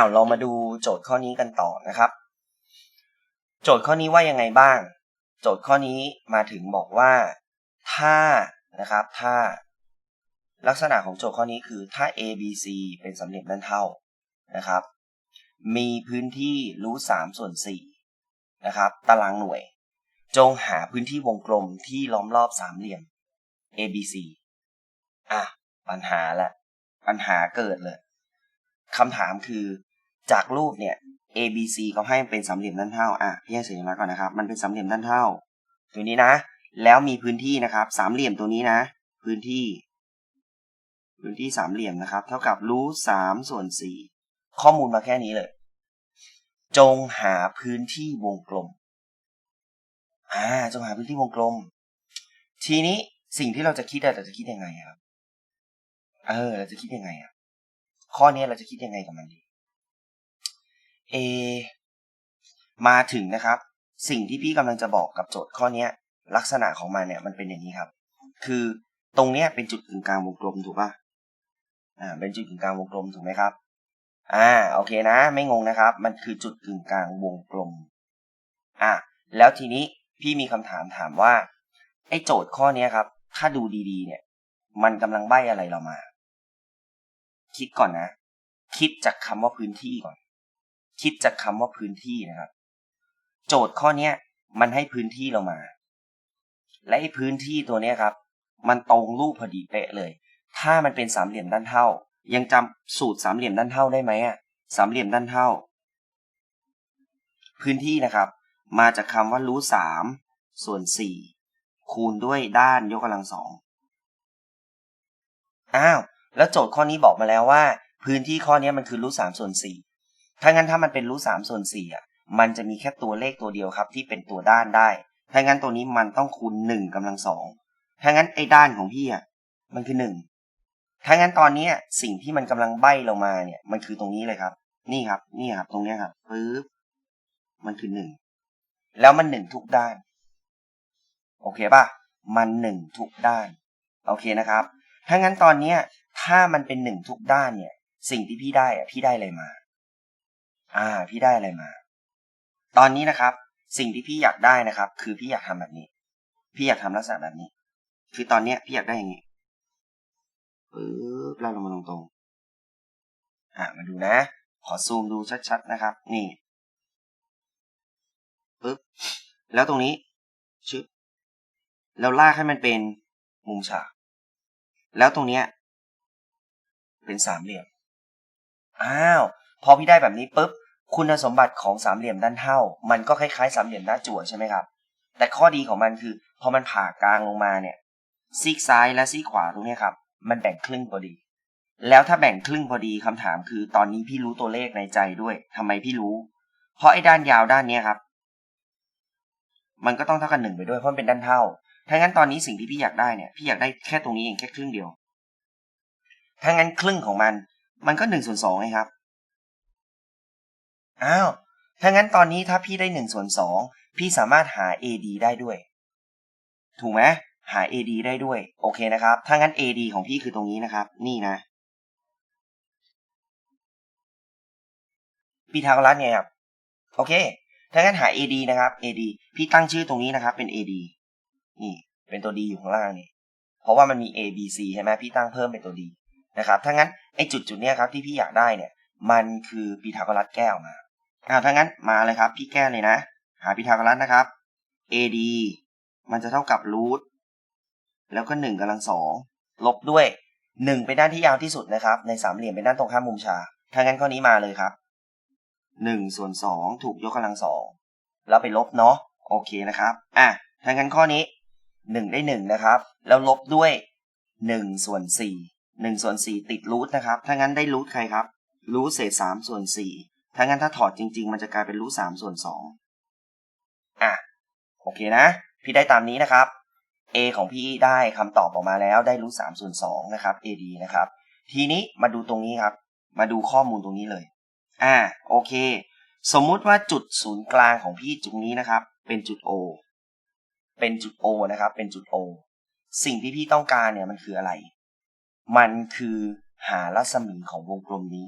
าวเรามาดูโจทย์ข้อนี้กันต่อนะครับ โจทย์ข้อนี้ว่ายังไงบ้าง โจทย์ข้อนี้มาถึงบอกว่าถ้านะครับถ้าลักษณะของโจทย์ข้อนี้คือถ้า a b c เป็นสามเหลี่ยมด้านเท่านะครับ มีพื้นที่รูทสามส่วนสี่นะครับตารางหน่วย จงหาพื้นที่วงกลมที่ล้อมรอบสามเหลี่ยม a b c อะปัญหาละปัญหาเกิดเลยคำถามคือ จากรูปเนี่ย a b c เขาให้เป็นสามเหลี่ยมด้านเท่าอะพี่ให้สัญลักษณ์ก่อนนะครับ มันเป็นสามเหลี่ยมด้านเท่า ตัวนี้นะ แล้วมีพื้นที่นะครับ สามเหลี่ยมตัวนี้นะ พื้นที่ พื้นที่สามเหลี่ยมนะครับ เท่ากับรูทสามส่วนสี่ข้อมูลมาแค่นี้เลย จงหาพื้นที่วงกลมอ่าจงหาพื้นที่วงกลม ทีนี้สิ่งที่เราจะคิดเราจะคิดยังไงครับ เออ เราจะคิดยังไงอะ ข้อนี้เราจะคิดยังไงกับมันดี เอมาถึงนะครับ สิ่งที่พี่กำลังจะบอกกับโจทย์ข้อเนี้ยลักษณะของมันเนี่ยมันเป็นอย่างนี้ครับ คือตรงเนี้ยเป็นจุดกึ่งกลางวงกลมถูกป่ะอ่าเป็นจุดกึ่งกลางวงกลมถูกไหมครับอ่าโอเคนะ ไม่งงนะครับ มันคือจุดกึ่งกลางวงกลมอะแล้วทีนี้พี่มีคำถามถามว่าไอ้โจทย์ข้อเนี้ยครับ ถ้าดูดีๆ เนี่ย มันกำลังใบ้อะไรเรามา คิดก่อนนะ คิดจากคำว่าพื้นที่ก่อน คิดจากคำว่าพื้นที่นะครับ โจทย์ข้อนี้มันให้พื้นที่เรามา และไอ้พื้นที่ตัวนี้ครับ มันตรงรูปพอดีเป๊ะเลย ถ้ามันเป็นสามเหลี่ยมด้านเท่า ยังจำสูตรสามเหลี่ยมด้านเท่าได้ไหมอะสามเหลี่ยมด้านเท่า พื้นที่นะครับ มาจากคำว่ารูทสามส่วนสี่คูณด้วยด้านยกกำลังสองอ้าว แล้วโจทย์ข้อนี้บอกมาแล้วว่า พื้นที่ข้อนี้มันคือรูทสามส่วนสี่ ถ้างั้นถ้ามันเป็นรูทสามส่วนสี่อะ มันจะมีแค่ตัวเลขตัวเดียวครับ ที่เป็นตัวด้านได้ ถ้างั้นตัวนี้มันต้องคูณหนึ่งกำลังสอง ถ้างั้นไอ้ด้านของพี่อะมันคือหนึ่ง ถ้างั้นตอนนี้สิ่งที่มันกำลังใบ้ลงมาเนี่ย มันคือตรงนี้เลยครับ นี่ครับ นี่ครับ ตรงนี้ครับปึ๊บ มันคือหนึ่ง แล้วมันหนึ่งทุกด้าน โอเคป่ะ มันหนึ่งทุกด้าน โอเคนะครับ ถ้างั้นตอนเนี้ย ถ้ามันเป็นหนึ่งทุกด้านเนี่ย สิ่งที่พี่ได้อะพี่ได้อะไรมา อ่า พี่ได้อะไรมา ตอนนี้นะครับ สิ่งที่พี่อยากได้นะครับ คือพี่อยากทำแบบนี้ พี่อยากทำลักษณะแบบนี้ คือตอนเนี้ย พี่อยากได้อย่างนี้ปึ๊บไล่ลงมาตรงๆ อ่ามาดูนะ ขอซูมดูชัดๆนะครับ นี่ปึ๊บแล้วตรงนี้ชึบแล้วลากให้มันเป็นมุมฉาก แล้วตรงเนี้ย เป็นสามเหลี่ยม อ้าว พอพี่ได้แบบนี้ปุ๊บ คุณสมบัติของสามเหลี่ยมด้านเท่า มันก็คล้ายๆสามเหลี่ยมหน้าจั่วใช่ไหมครับ แต่ข้อดีของมันคือพอมันผ่ากลางลงมาเนี่ยซีกซ้ายและซีกขวาตรงนี้ครับ มันแบ่งครึ่งพอดี แล้วถ้าแบ่งครึ่งพอดีคำถามคือ ตอนนี้พี่รู้ตัวเลขในใจด้วยทำไมพี่รู้ เพราะไอ้ด้านยาวด้านเนี้ยครับ มันก็ต้องเท่ากันหนึ่งไปด้วยเพราะเป็นด้านเท่าถ้างั้นตอนนี้สิ่งที่พี่อยากได้เนี่ยพี่อยากได้แค่ตรงนี้เองแค่ครึ่งเดียวถ้างั้นครึ่งของมัน มันก็หนึ่งส่วนสองไงครับ อ้าวถ้างั้นตอนนี้ถ้าพี่ได้หนึ่งส่วนสองพี่สามารถหา AD ได้ด้วย ถูกไหมหา AD ได้ด้วย โอเคนะครับ ถ้างั้น AD ของพี่คือตรงนี้นะครับ นี่นะ พีทาโกรัสไงครับ โอเค ถ้างั้นหา AD นะครับ AD พี่ตั้งชื่อตรงนี้นะครับ เป็น AD นี่ เป็นตัว D อยู่ข้างล่างนี่ เพราะว่ามันมี A B C ใช่ไหมพี่ตั้งเพิ่มเป็นตัว D นะครับ ถ้างั้นไอ้จุดจุดเนี้ยครับที่พี่อยากได้เนี่ย มันคือพีทาโกรัสแก้ออกมา อ่าถ้างั้นมาเลยครับ พี่แก้เลยนะ หาพีทาโกรัสนะครับ AD มันจะเท่ากับรูทแล้วก็หนึ่งกำลังสองลบด้วยหนึ่งเป็นด้านที่ยาวที่สุดนะครับ ในสามเหลี่ยมเป็นด้านตรงข้ามมุมฉากถ้างั้นข้อนี้มาเลยครับหนึ่งส่วนสองถูกยกกำลังสองแล้วไปลบเนาะโอเคนะครับอะถ้างั้นข้อนี้หนึ่งได้หนึ่งนะครับ แล้วลบด้วยหนึ่งส่วนสี่หนึ่งส่วนสี่ติดรูทนะครับ ถ้างั้นได้รูทใครครับรูทเศษสามส่วนสี่ ถ้างั้นถ้าถอดจริง ๆ มันจะกลายเป็นรูทสามส่วนสองอะ โอเคนะ พี่ได้ตามนี้นะครับ A ของพี่ได้คำตอบออกมาแล้วได้รูทสามส่วนสองนะครับ AD นะครับ ทีนี้มาดูตรงนี้ครับ มาดูข้อมูลตรงนี้เลย อ่า โอเค สมมุติว่าจุดศูนย์กลางของพี่จุดนี้นะครับ เป็นจุด O เป็นจุด O นะครับ เป็นจุด O สิ่งที่พี่ต้องการเนี่ยมันคืออะไร มันคือหารัศมีของวงกลมนี้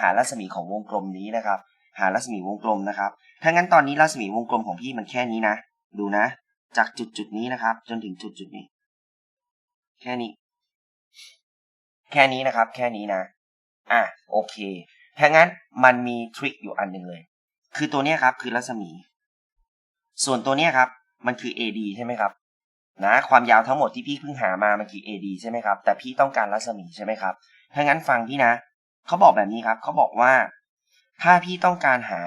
หารัศมีของวงกลมนี้นะครับ หารัศมีวงกลมนะครับถ้างั้นตอนนี้รัศมีวงกลมของพี่มันแค่นี้นะ ดูนะ จากจุดจุดนี้นะครับ จนถึงจุดจุดนี้ แค่นี้ แค่นี้นะครับ แค่นี้นะ อะโอเคถ้างั้นมันมีทริคอยู่อันหนึ่งเลย คือตัวเนี้ครับ คือรัศมี ส่วนตัวเนี้ครับ มันคือ AD ใช่ไหมครับนะความยาวทั้งหมดที่พี่เพิ่งหามามันคือ AD ใช่ไหมครับ แต่พี่ต้องการรัศมีใช่ไหมครับถ้างั้นฟังพี่นะ เขาบอกแบบนี้ครับเขาบอกว่า ถ้าพี่ต้องการหา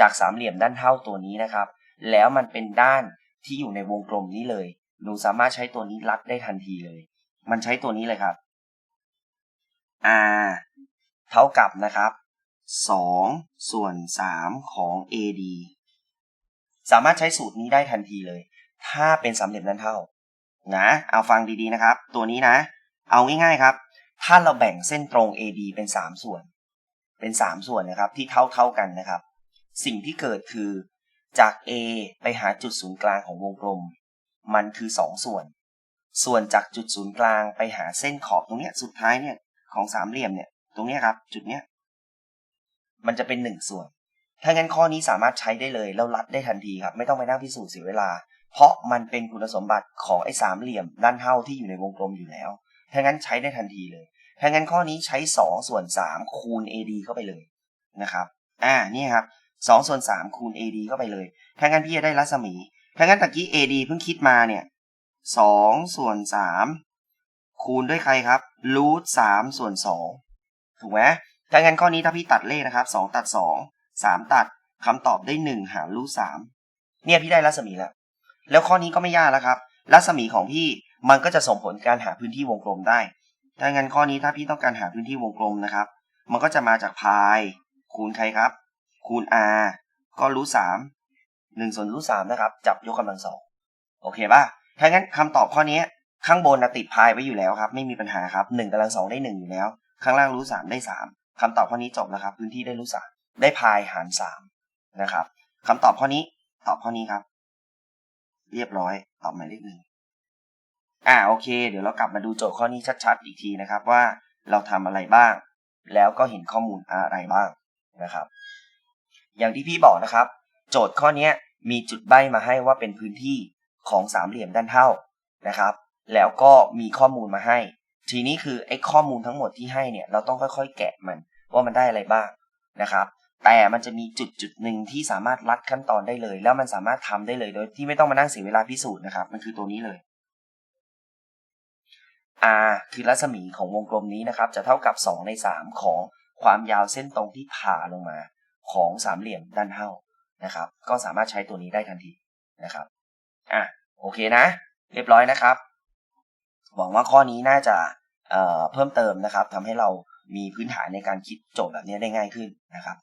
จากสามเหลี่ยมด้านเท่าตัวนี้นะครับ แล้วมันเป็นด้านที่อยู่ในวงกลมนี้เลย หนูสามารถใช้ตัวนี้รัดได้ทันทีเลย มันใช้ตัวนี้เลยครับ r เท่ากับนะครับ2ส่วน3ของ AD สามารถใช้สูตรนี้ได้ทันทีเลย ถ้าเป็นสามเหลี่ยมด้านเท่า นะ เอาฟังดีๆนะครับ ตัวนี้นะ เอาง่ายๆครับ ถ้าเราแบ่งเส้นตรง AD เป็น 3 ส่วน เป็น 3 ส่วนนะครับที่เท่าเท่ากันนะครับ สิ่งที่เกิดคือจาก A ไปหาจุดศูนย์กลางของวงกลม มันคือ 2 ส่วน ส่วนจากจุดศูนย์กลางไปหาเส้นขอบตรงเนี้ยสุดท้ายเนี่ยของสามเหลี่ยมเนี่ยตรงเนี้ยครับ จุดเนี้ยมันจะเป็น 1 ส่วน ถ้างั้นข้อนี้สามารถใช้ได้เลยแล้วรัดได้ทันทีครับ ไม่ต้องไปนั่งพิสูจน์เสียเวลา เพราะมันเป็นคุณสมบัติของไอ้สามเหลี่ยมด้านเท่าที่อยู่ในวงกลมอยู่แล้ว ถ้างั้นใช้ได้ทันทีเลยถ้างั้นข้อนี้ใช้ 2 ส่วน 3 คูณ AD เข้าไปเลยนะครับ อ่า นี่ครับ2ส่วน 3 คูณ AD เข้าไปเลย ถ้างั้นพี่จะได้รัศมี ถ้างั้นตะกี้ AD เพิ่งคิดมาเนี่ย2ส่วน 3 คูณด้วยใครครับรูท3ส่วน 2 ถูกไหมถ้างั้นข้อนี้ถ้าพี่ตัดเลขนะครับ 2 ตัด 2 3 ตัดคำตอบได้ 1 หารรูท3เนี่ยพี่ได้รัศมีแล้ว แล้วข้อนี้ก็ไม่ยากแล้วครับ รัศมีของพี่ มันก็จะส่งผลการหาพื้นที่วงกลมได้ถ้างั้นข้อนี้ถ้าพี่ต้องการหาพื้นที่วงกลมนะครับ มันก็จะมาจากพายคูณใครครับ คูณ r ก็รูทสามหนึ่งส่วนรูทสามนะครับ จับยกกำลังสองโอเคป่ะถ้างั้นคำตอบข้อนี้ข้างบนนะติดพายไว้อยู่แล้วครับ ไม่มีปัญหาครับหนึ่งกำลังสองได้หนึ่งอยู่แล้ว ข้างล่างรูทสามได้สามคำตอบข้อนี้จบแล้วครับ พื้นที่ได้รูทสามได้พายหารสามนะครับคำตอบข้อนี้ตอบข้อนี้ครับ เรียบร้อยตอบหมายเลขหนึ่ง อ่าโอเค เดี๋ยวเรากลับมาดูโจทย์ข้อนี้ชัดๆ อีกทีนะครับว่าเราทำอะไรบ้าง แล้วก็เห็นข้อมูลอะไรบ้างนะครับ อย่างที่พี่บอกนะครับ โจทย์ข้อนี้มีจุดใบ้มาให้ว่าเป็นพื้นที่ของสามเหลี่ยมด้านเท่านะครับ แล้วก็มีข้อมูลมาให้ ทีนี้คือไอ้ข้อมูลทั้งหมดที่ให้เนี่ยเราต้องค่อยๆ แกะมันว่ามันได้อะไรบ้างนะครับ แต่มันจะมีจุดจุดหนึ่งที่สามารถลัดขั้นตอนได้เลย แล้วมันสามารถทำได้เลยโดยที่ไม่ต้องมานั่งเสียเวลาพิสูจน์นะครับ มันคือตัวนี้เลย r คือรัศมีของวงกลมนี้นะครับ จะเท่ากับ 2 ใน 3 ของความยาวเส้นตรงที่ผ่าลงมาของสามเหลี่ยมด้านเท่านะครับ ก็สามารถใช้ตัวนี้ได้ทันทีนะครับอะโอเคนะ เรียบร้อยนะครับ หวังว่าข้อนี้น่าจะเเพิ่มเติมนะครับทำให้เรามีพื้นฐานในการคิดโจทย์แบบนี้ได้ง่ายขึ้นนะครับ